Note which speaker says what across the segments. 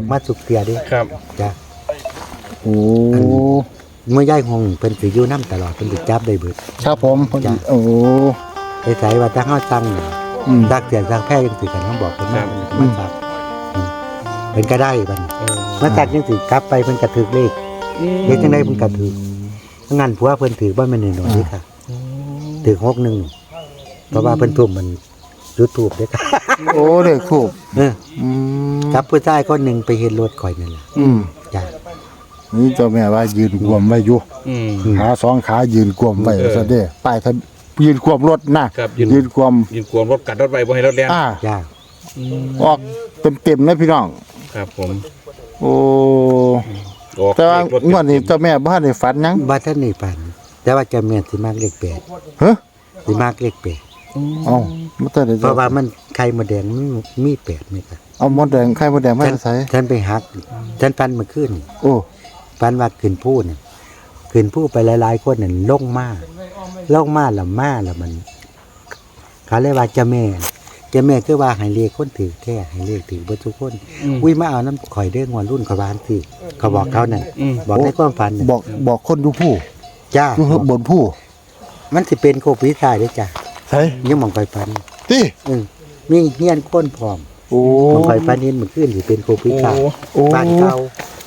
Speaker 1: อกมาสุกเตียเดิ
Speaker 2: ครับ
Speaker 1: จ้ะ
Speaker 3: โอ้
Speaker 1: เมื่อย่ายหงเพิ่นสิอยู่นํตลอดเพิ่นสิจับได้เบิด
Speaker 3: ครับผมพอดี
Speaker 1: จ้ะ
Speaker 3: โอ้
Speaker 1: ไอ้ไสว่าถ้าเฮาสั่งน่ะ
Speaker 3: อืม
Speaker 1: ซักเตียซักแพ้จังสิกันเฮาบอกเพิ่นมาเพิ่นก็มาซักอืมเพิ่นก็ได้บัดนี้มาซักจังสิกลับไปเพิ่นก็ถูกเลขเฮ็ดจังได๋เพิ่นก็ถูกงั้นผัวเพิ่นถือบ่แม่นน้อยๆเด้ค่ะถือ6นึงเพราะว่าเพิ่นทุ่มมันจุดทูบเด้ค่ะ
Speaker 3: โอ้เด็กถูก
Speaker 1: เออ
Speaker 3: อืม
Speaker 1: จับผู้ชายคนหนึงไปเฮ็ดรถข่อยนั่นล่ะ
Speaker 3: อืม
Speaker 1: จ้ะ
Speaker 3: นี่เจ้าแม่ว่ายืนกวมไว้อยู่
Speaker 2: อืม
Speaker 1: อืม
Speaker 3: ขาสองขายืนกวมไว้
Speaker 2: เออ
Speaker 3: ซะเด้ป้ายทะยืนกวมรถนะครับ
Speaker 2: ยืน
Speaker 3: ยืนกวม
Speaker 2: ยินกวนรถกัดรถไปบ่ให้รถแล่น
Speaker 3: อ่า
Speaker 1: จ้ะ
Speaker 3: ออกเต็มๆเลยพี่น้อง
Speaker 2: ครับผม
Speaker 3: โอ้
Speaker 2: ออก
Speaker 3: แต่ว่า
Speaker 2: เลขรถ
Speaker 3: งวดนี้เจ้าแม่บ่ทันได้ฝันหยัง
Speaker 1: บ่ทันได้ปันแต่ว่าเจะแม่นสิมากเลขแปด
Speaker 3: เฮ้อ
Speaker 1: สิมากเลขแปด
Speaker 3: เอ้าบ่ทันได้
Speaker 1: เพราะว่ามันไข่มดแดงมันมีแปดไหมครับ
Speaker 3: เอาหมดแดงไข่มดแดงมา
Speaker 1: ฉัน
Speaker 3: ใส่
Speaker 1: ฉันไปหักฉันปันเมาขึ้น
Speaker 3: โอ้
Speaker 1: ปันว่าขึ้นพูดน่ะขึ้นพูดไปหลายๆคนน่ะลงมาลงมาละมาละมันเขาเรียกว่าเจ้าแม่เจ้าแม่คือว่าให้เลขคนถือแค่ให้เลขถือเบ่ทุกคนอุ้ยมาเอาน้ำข่อยเด้งวรุ่นเขาวานสิเขาบอกเขานั่น
Speaker 2: อืม
Speaker 1: บอกในความฝันน่ะ
Speaker 3: บอกบอกคนอยู่ผู้
Speaker 1: จ้า
Speaker 3: อยู่เฮือบนผู้
Speaker 1: มันสิเป็นโควิดได้เด้อจ้า
Speaker 3: ใช่
Speaker 1: ยังมองไปฝัน
Speaker 3: ติ
Speaker 1: เออมีเฮียนก้นพร้อม
Speaker 3: โอ้
Speaker 1: ผมคอยฟันเห็นเมื่อคืนสิเป็นโควิดค่ะ
Speaker 3: โอ้
Speaker 1: บ้านเก่า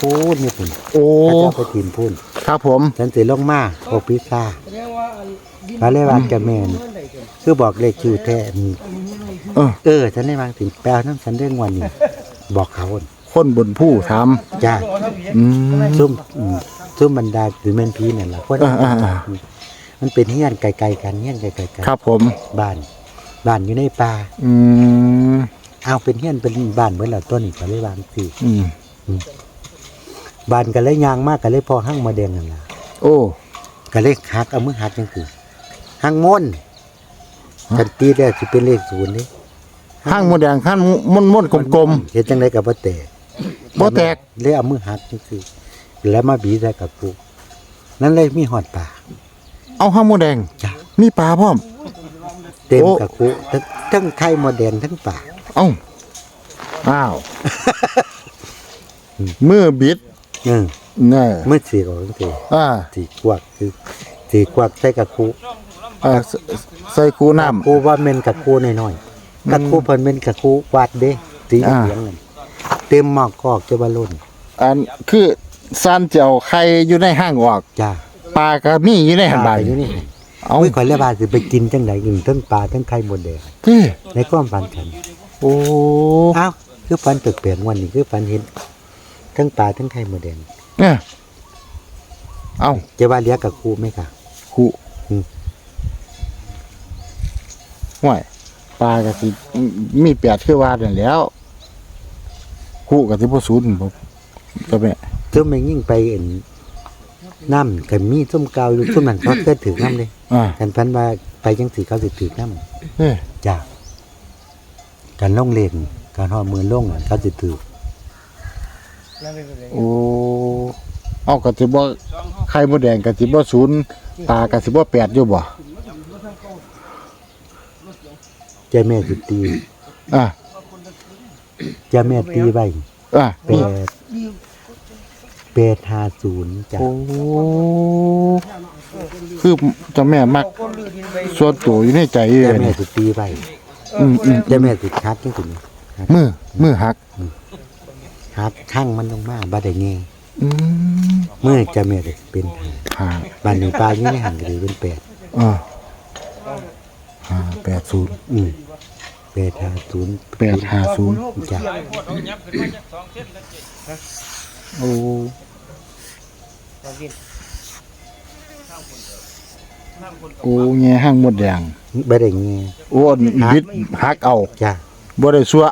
Speaker 1: พูดนี่พุ่น
Speaker 3: โอ้
Speaker 1: ถ้าเจ้าไปทีมพูน
Speaker 3: ครับผม
Speaker 1: ฉันสิลงมาโควิดค่ะเขาเรียกว่าจะแมนคือบอกเลขชื่อแท้อืม
Speaker 3: เออ
Speaker 1: เออฉันได้วางถึงแปลน้ำฉันได้งวันนี้บอกเขา
Speaker 3: คนบนผู้ถาม
Speaker 1: จ้า
Speaker 3: อืม
Speaker 1: ซุ่มอืมซุ่มบรรดาหรือแม่นพีนั่นแหละคน
Speaker 3: อ่าอ่าอ่า
Speaker 1: มันเป็นเฮียนไกลๆกันเฮียนไกลๆกัน
Speaker 3: ครับผม
Speaker 1: บ้านบ้านอยู่ในป่า
Speaker 3: อืม
Speaker 1: เอาเป็นเฮียนเป็นบ้านเหมือนเราต้นนี่ก็เลยวางสิ
Speaker 3: อืม
Speaker 1: บ้านก็เลยยางมากก็เลยพอหั่งมาแดงนั่นล่ะ
Speaker 3: โอ้
Speaker 1: ก็เลยหักเอามือหักจังซี่หั่งม่อนกันตีได้สิเป็นเลขศูนย์นี่
Speaker 3: ห้างมดแดงข้างม่วนๆกลม
Speaker 1: เฮ็ดจังไดก็บ่แตก
Speaker 3: ๆบ่แตก
Speaker 1: เลยเอามือหักจังซี่แล้วมาบีใส่กับปูนั่นเลยมีหอดป่า
Speaker 3: เอาห้างมดแดง
Speaker 1: จ้ะ
Speaker 3: มีปลาพร้อม
Speaker 1: เต็ม
Speaker 3: โอ้
Speaker 1: กับคูทั้งทั้งไข่หมดแดงทั้งป่า
Speaker 3: เอ้าอ้าวมือบิด
Speaker 1: เออ
Speaker 3: แน่
Speaker 1: มือสีของจังซี่
Speaker 3: อ่า
Speaker 1: สีกวักคือสีกวักใส่กับคู
Speaker 3: อ่าใสใส่คูน้ำ
Speaker 1: คูว่าแม่นกับคูน้อยๆกับคูเพิ่นแม่นกับคูวาดเด้สี
Speaker 3: อ่า
Speaker 1: เหลืองนั่นเต็มหมอกกอกจะบ่ล้น
Speaker 3: อันคือซานเจียวไข่อยู่ในห้างออก
Speaker 1: จ้า
Speaker 3: ปลากระมีอยู่ในหันใบ
Speaker 1: อยู่นี่
Speaker 3: เอา
Speaker 1: อุ้ยข่อยเลยว่าสิไปกินจังไดกินทั้งปลาทั้งไข่หมดแดง
Speaker 3: ที่
Speaker 1: ในความฝันฉัน
Speaker 3: โอ้
Speaker 1: อ้าวคือฝันแปลกๆวันนี้คือฝันเห็นทั้งปลาทั้งไข่หมดแดง
Speaker 3: เนี่ยเอา
Speaker 1: จะว่าเลี้ยงกับครูไหมคะ
Speaker 3: คู
Speaker 1: อืม
Speaker 3: ห่วยปลากะสิมีแปดคือว่านั่นแหล้วคูกะสิบ่ศูนย์บ่ก็แม่
Speaker 1: ซุ่มแม่งยิ่งไปเห็นน้ำกับมีส้มเกาอยู่ส้มนั่นเขาเคยถือน้ำเลย
Speaker 3: อ่า
Speaker 1: กันพันว่าไปจังสีเขาสิถือน้
Speaker 3: เอ้ยำ
Speaker 1: จ้า การล่องเลนการหอมือล่งเขาสิถือ
Speaker 3: โอ้เอากะสิบ่ไข่มดแดงกะสิบ่ศูนย์ปลากะสิบ่แปดอยู่บ่
Speaker 1: เจ้าแม่สิตี
Speaker 3: อ่า
Speaker 1: เจ้าแม่ตีไว้
Speaker 3: อ่า
Speaker 1: แปดแปดห้าศูนย์จ้ะ
Speaker 3: โอ้คือเจ้าแม่มักส่วนตัวอยู่ในใจเล
Speaker 1: เจ้ายแม่
Speaker 3: นี่
Speaker 1: สิตีไว้
Speaker 3: อืมอืม
Speaker 1: เจ้าแม่สิคัดจังสิ
Speaker 3: มือมือหัก
Speaker 1: คัดข้างมันลงมาบ่ได้เงย
Speaker 3: อืม
Speaker 1: เมื่อเจ้าแม่ได้เป็นหา
Speaker 3: หา
Speaker 1: บ้านหนึ่งปลาอยู่ในหันก็เลยเป็นแปด
Speaker 3: อ่าห้าแปดศูนย์
Speaker 1: อืมแปดห้าศูนย์
Speaker 3: แปดห้าศูนย์
Speaker 1: จ้ะ
Speaker 3: โอ้ โอ้แง่ห้างหมดแดง
Speaker 1: บ่ได้เงย
Speaker 3: โอ้บิดหักเอา
Speaker 1: จ้ะ
Speaker 3: บ่ได้ซัว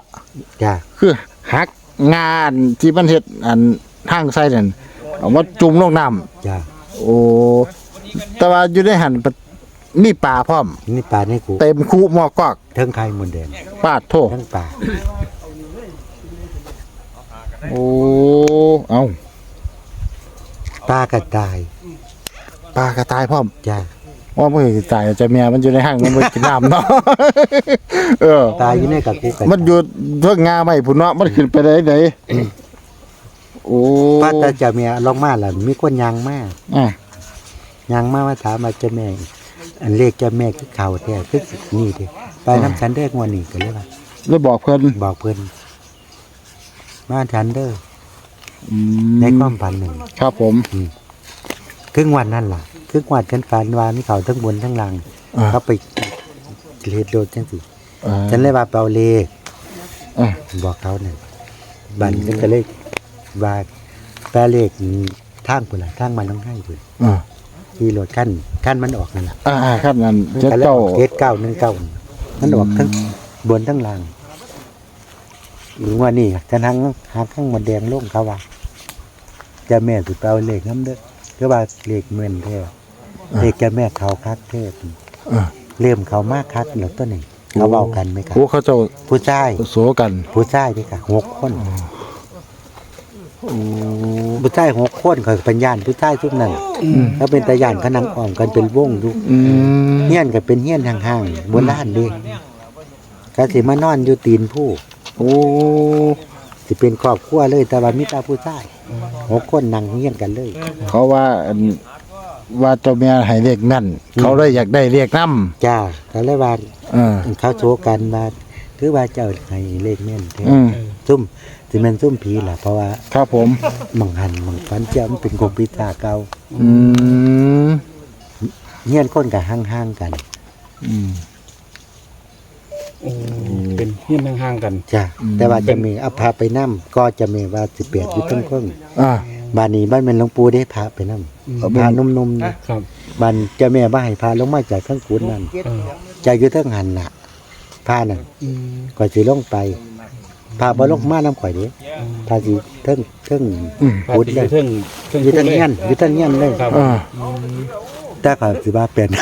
Speaker 1: จ้ะ
Speaker 3: คือหักงานที่มันเฮ็ดอันทางไส้นั่นเอามาจุ่มลงน้ำ
Speaker 1: จ้ะ
Speaker 3: โอ้แต่ว่าอยู่ในหันปะมีปลาพร้อม
Speaker 1: นี่ปลาในกู
Speaker 3: เต็มคูหมอกอก
Speaker 1: เทิงไข่มดแดง
Speaker 3: ปาดโท
Speaker 1: ทั้งปลา
Speaker 3: โอ้เอา
Speaker 1: ปลากระต่าย
Speaker 3: ปลากระตายพร้อม
Speaker 1: จ้ะ
Speaker 3: ว่ามันสิตายจะเมียมันอยู่ในห้างมันบ่กินน้ำเนาะ เออ
Speaker 1: ตายอยู่ในกับกูกัน
Speaker 3: มันอยู่เทิงงาไม่พุ่นเนาะมันขึ้นไปได้ไหนโอ้
Speaker 1: พระแต่เจ้าแม่ลงมาแล้วมีคนยางมา
Speaker 3: อะ
Speaker 1: ยางมามาถามว่าเจ้าแม่ อันเลขเจ้าแม่คือเขาแท้คือนี่เด้ไปน้ำฉันเด้องวดนี้ก็เลยว่า
Speaker 3: แล้วบอกเพิ่น
Speaker 1: บอกเพิ่นมาฉันเด้อ
Speaker 3: อืม
Speaker 1: ในความฝันหนึ่ง
Speaker 3: ครับผม
Speaker 1: ครึ่งวันนั่นล่ะ ครึ่งวันกันฝันว่ามีเขาทั้งบนทั้งล่าง
Speaker 3: อ่า
Speaker 1: เขาไปเลดโดดจังสิ
Speaker 3: อ่า
Speaker 1: ฉันเลยว่าเปล่าเลข
Speaker 3: อะ
Speaker 1: บอกเขาเนี่ยบันฉันก็เลยว่าแปลเลขทางพุ่นล่ะทางมันต้องให้พุ่น
Speaker 3: อ่า
Speaker 1: ที่รถขั้นขั้นมันออกนั่นแหละ
Speaker 3: อ่าครับนั่น
Speaker 1: มัน
Speaker 3: เจ็ด
Speaker 1: ก็เลย
Speaker 3: เก้า
Speaker 1: ออกเจ็ดเก้าหนึ่งเก้ามันออกทั้งบนทั้งล่างหรือว่านี่ฉันหังหาข้างหมดแดงโล่งเขาว่าเจะแม่สุดเปล่าเลขน้ำเด้อก็ว่าเลขเงินแท้ เลขเจะแม่เขาคักเทศ
Speaker 3: อะ
Speaker 1: เริ่มเขามากคักแล้วตัวนี้เขาเบากันไหมครับ
Speaker 3: โอ้เขาเจ้า
Speaker 1: ผู้ชาย
Speaker 3: โสกัน
Speaker 1: ผู้ชายด้วยค่ะหกคน
Speaker 3: โอ้
Speaker 1: ผู้ชายหกคนเขาเป็นญาติผู้ชายทุกนั้นเขาเป็นตาญาติเขานั่งอ้อมกันเป็นวงดู
Speaker 3: อืม
Speaker 1: เฮียนก็เป็นเฮียนห่างๆโบราณเด้ก็สิมานอนอยู่ตีนผู้
Speaker 3: โอ้
Speaker 1: สิเป็นครอบครัวเลย แต่ว่ามีแตาผู้ชายหกคนนั่งเฮียนกันเลย
Speaker 3: เขาว่าอัน ว่าเจ้าแม่ให้เลขนั่น เขาเลยอยากได้เลขนำ
Speaker 1: จ้าก็เลยว่า
Speaker 3: เออ
Speaker 1: เขาโชว์กันว่าคือว่าเจ้าให้เลขแม่นแท้
Speaker 3: อืม
Speaker 1: ซุ่มสิแม่นซุ่มผีล่ะเพราะว่า
Speaker 3: ครับผม
Speaker 1: หมังหันหมังฟันเจ้ามันเป็นกบพิษาเก่า
Speaker 3: อืม
Speaker 1: เฮียนคนก็ห่างๆกัน
Speaker 3: อืม
Speaker 2: โอ้เป็นเฮี้ยนห่างๆกัน
Speaker 1: จ้ะ
Speaker 3: อืม
Speaker 1: แต่ว่าจะมีเอาพาไปนํก็จะมีว่าสิเปียดอยู่ทั้งคน
Speaker 3: อ่า
Speaker 1: บ้านนี้บ้านแม่นหลวงปู่ได้พาไปนํ
Speaker 3: เอาไป
Speaker 1: พานุ่มๆนะครับ บ้านเจ้าแม่บ่ให้พาลงมาจากข้างกุนนั่น
Speaker 2: เออ
Speaker 1: จะอยู่ทั้งหันน่ะพานั่น
Speaker 2: อืม
Speaker 1: ก็สิลงไปพาบ่ลงมานํข่อยเด้พาสิเทิงเทิง
Speaker 3: อืม
Speaker 2: พา
Speaker 1: กุน
Speaker 2: ที่
Speaker 1: เลย
Speaker 2: เทิงเทิง
Speaker 1: อยู่
Speaker 2: พู
Speaker 1: ทั้
Speaker 2: ด
Speaker 1: ง
Speaker 2: เลย
Speaker 1: เงี้ยนอยู่ทั้งเงี้ยนเลย
Speaker 2: ครับ
Speaker 3: อ่า
Speaker 1: แต่ก็สิว่าเป็น085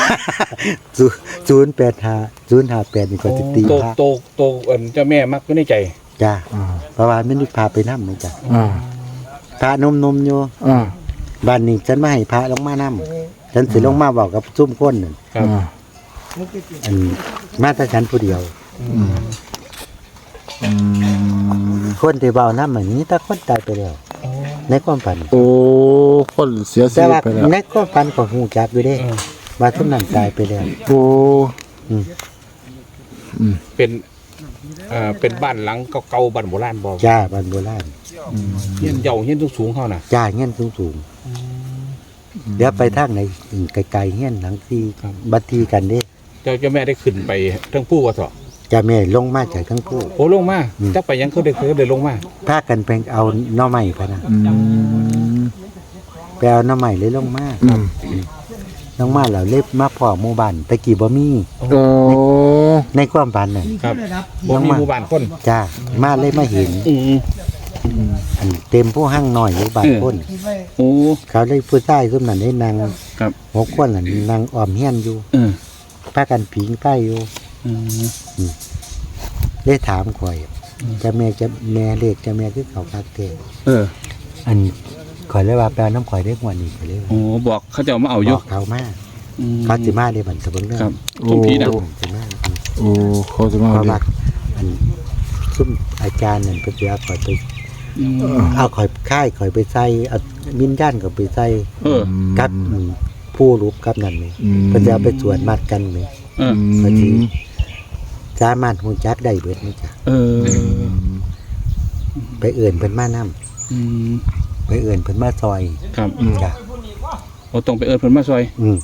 Speaker 1: 058นี่ก็สิตี
Speaker 2: โต
Speaker 1: พา
Speaker 2: โตโตเอิ่นเจ้าแม่มักอยู่ในใจ
Speaker 1: จ้ะ
Speaker 3: อ่า
Speaker 1: เพราะว่ามันนี่พาไปนํนะจ้ะ
Speaker 3: อ่า
Speaker 1: พานุ่มๆอยู่
Speaker 3: อ่า
Speaker 1: บ้านนี้ฉันไม่ให้พระลงมานํฉันสิลงมาบอกกับซุ่มคนนั่น
Speaker 2: ครับ
Speaker 3: อ่า
Speaker 1: อันมาแต่ฉันผู้เดียว
Speaker 3: อืมอืม
Speaker 1: คนที่เบาน้ำแบบนี้แต่คนตายไปแล้วในความฝัน
Speaker 3: โอ้คนเสียชี
Speaker 1: แต่
Speaker 3: วิต
Speaker 1: ว่า
Speaker 3: ไปแล้ว
Speaker 1: ในความฝันของหูจักอยู่เด้
Speaker 2: เออ
Speaker 1: ว่าทุกนั้นตายไปแล้ว
Speaker 3: โอ้
Speaker 1: อืม
Speaker 3: อืม
Speaker 2: เป็น เอ่อเป็นบ้านหลังเก่าๆบ้านโบราณบ่
Speaker 1: จ้าบ้านโบราณ
Speaker 2: เฮี้ยนเหย่าเฮี้ยนสูงๆเฮาน่ะ
Speaker 1: จ้าเงี้ยนสูงสูงๆเดี๋ยวไปทางไหนอืมไกลๆเงี้ยนหลังที่
Speaker 2: ครับ
Speaker 1: บัดทีกันเด้
Speaker 2: เจ้าเจ้าแม่ได้ขึ้นไปเทั้งผู้ว่าเถาะ
Speaker 1: จะแม่ลงมาจากทั้งคู่
Speaker 2: โอ้ลงมา
Speaker 1: อืม
Speaker 2: จักไปยังเขาได้เคยได้ลงมา
Speaker 1: พากันไปเอาหน่อไม้พะนะ
Speaker 3: อืม
Speaker 1: ไปเอาหน่อไม้เลยลงมา
Speaker 3: อืม
Speaker 1: ลงมาแล้วเล็บมาพ่อหมู่บ้านตะกี้บ่มี
Speaker 3: โอ้
Speaker 1: ในความฝันน่ะ
Speaker 2: ครับบ่มีหมู่บ้านคน
Speaker 1: จ้ามาเลยมาเห็น
Speaker 2: อืม
Speaker 1: อันเต็มผู้ห้างหน่อยอยู่บาง
Speaker 2: เออ
Speaker 1: คน
Speaker 2: โอ้
Speaker 1: เขาเลยผู้ชายซุ่มนั้นได้นาง
Speaker 2: ครับ
Speaker 1: หกคนน่ะนางอ้อมเฮียนอยู่
Speaker 2: เออ
Speaker 1: พากันผิงใต้อยู่
Speaker 2: อืม
Speaker 1: ได้ถามข่อยจะแม่จะแม่เลขจะแม่คือเขาคักเท
Speaker 2: เออ
Speaker 1: อันข่อยเลยว่าแปลน้ำข่อยได้กว่านี้ข่อยเลยว่า
Speaker 2: โอ้บอกเขาจะเอามาเอา
Speaker 1: บ
Speaker 2: อยู่
Speaker 1: อกเขามา
Speaker 2: อืม
Speaker 1: เขาสิมาได้บันสะเบิงเรื่อง
Speaker 2: ครับส้มผีนะ
Speaker 1: สิมา
Speaker 3: โอ้เขาจะมา
Speaker 1: เพราะ
Speaker 3: เรีย
Speaker 1: ว่ากอันซุ่มอาจารย์นั่นเพิ่นสิเอาข่อยไป
Speaker 2: อืม
Speaker 1: เอาข่อยค่ายข่อยไปใส่เอามินย่านก็ไปใส่
Speaker 2: เออ
Speaker 1: กับอืมผู้รูปกับนั่นเลย
Speaker 3: อืม
Speaker 1: เพิ่นจะเอาไปสวดมัดกันเลย
Speaker 2: เออ
Speaker 1: พอดีสามารถฮู้จักได้เบิดนี่จ้ะ
Speaker 2: เออ
Speaker 1: ไปเอื่นเพิ่นมานํ
Speaker 2: อืม
Speaker 1: ไปเอื่นเพิ่นมาซอย
Speaker 2: ครับ
Speaker 1: จ้ะ
Speaker 2: โอ้ต้องไปเอิ้นเพิ่นมาซอย
Speaker 1: อืม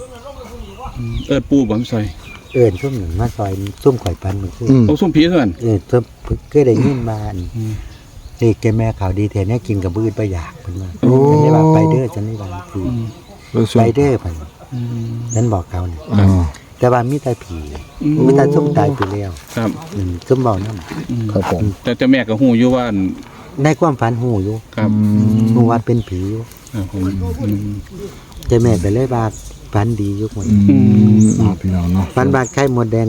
Speaker 2: อืมเอิ้นปู่บ่มาซอย
Speaker 1: เอื่นซุ่มหนึ่งมาซอยซุ่มข่อยปันมันคือ
Speaker 3: อืม
Speaker 2: โอ้ส้มผีเท่านั้น
Speaker 1: เออซุ่มเคยได้ยินมาอัน
Speaker 2: อืม
Speaker 1: นี่แกแม่ข่าวดีแท้เนี่ยกินกับบืดบ่อยากเพิ่นว่า
Speaker 3: โอ้
Speaker 1: ฉันได้ว่าไปเด้อฉันได้ว่าคือ
Speaker 2: อืม
Speaker 3: แล้วส่ว
Speaker 1: ไป
Speaker 3: น
Speaker 1: เด้อเพิ่น
Speaker 2: อืม
Speaker 1: นั้นบอกเขานี่
Speaker 3: อ่า
Speaker 1: แต่ว่ามีแต่ผี
Speaker 2: อืม
Speaker 1: มีแต่ซุ่มตายไปแล้ว
Speaker 2: ครับ
Speaker 1: อืมซุ่มเว้านำ
Speaker 2: อืม
Speaker 3: ครับผม
Speaker 2: แต่แต่แม่ก็ฮู้อยู่ว่าอัน
Speaker 1: ในความฝันฮู้อยู่
Speaker 2: ครับ
Speaker 1: ฮู้ว่าเป็นผีอยู่
Speaker 2: ครับผมอืม
Speaker 1: แต่แม่ก็เลยว่า ฝันดีอยู่หมด
Speaker 3: อืมอ่าพี่น้องเนาะ
Speaker 1: ฝันว่าไข่มดแดง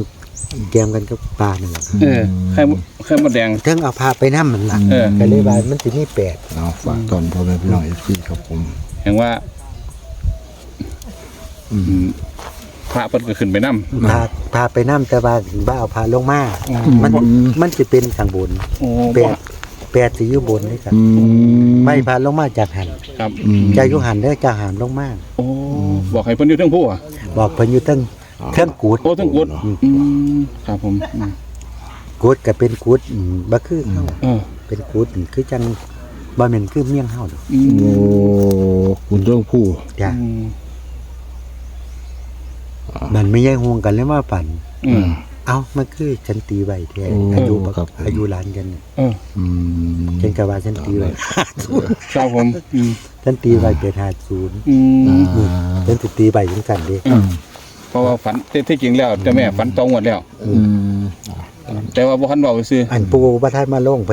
Speaker 1: แกมกันกับปลานั่นแหละครับ
Speaker 2: เออไข่มดไข่มดแดง
Speaker 1: เทิงเอาพาไปน้ำมันล่ะ
Speaker 2: เออ
Speaker 1: ก็เลยว่ามันสิมีแปด
Speaker 3: เอาฝากตอนพ่อแม่พี่น้องเอฟซีครับผม
Speaker 2: แห่งว่าอืมพระเพิ่นก็ขึ้นไปนำ
Speaker 1: พาพาไปน้ำแต่ว่าว่าเอาพาลงมามันมันสิเป็นข้างบน
Speaker 2: โอ้
Speaker 1: แป
Speaker 2: บ่
Speaker 1: ดแปดสิอยู่บนนี่ครับ
Speaker 3: อืม
Speaker 1: ไม่พาลงมาจากหัน
Speaker 2: ครับ
Speaker 3: อืม
Speaker 1: จะอยู่หันเด้อจะหามลงมา
Speaker 2: โอ้ บอกให้เพิ่นอยู่เทั้งผู้อะ
Speaker 1: บอกเพิ่นอยู่เทั้งเครื่องกูด
Speaker 2: โอ้เทั้งกุดอืมครับผมอืม
Speaker 1: กูดก็เป็นกูดอืมบ่คือเฮา
Speaker 2: เออ
Speaker 1: เป็นกูดอืมคือจังบ่แม่นคือเมี่ยงเฮาดอก
Speaker 2: อืม
Speaker 3: โอ้คุณเรื่องผู้
Speaker 1: จ้ะ
Speaker 2: อืม
Speaker 1: มันไม่ใช่ห่วงกันเลยว่าปั่น
Speaker 2: อืม
Speaker 1: เอ้ามันคือฉันตีไว้แท้
Speaker 3: โอ้
Speaker 1: อายุบัก
Speaker 3: ครับผม
Speaker 1: อายุหลานกันเนี่ย
Speaker 2: เออ
Speaker 3: อืม
Speaker 1: ฉันก็ว่าฉันตีไว้
Speaker 2: ครับผมอืม
Speaker 1: ฉันตีไว้เป็น50
Speaker 2: อืม
Speaker 3: อ่า
Speaker 1: ฉันสิตีไว้จังซั่นเด้
Speaker 2: อืมเพราะว่าฝันที่ที่จริงแล้วเจ้าแม่ฝันตองหมดแล้ว
Speaker 3: อืม
Speaker 2: แต่ว่าบ่ทันเว้าซื่อ
Speaker 1: อันปูประทานมาลงเพิ่น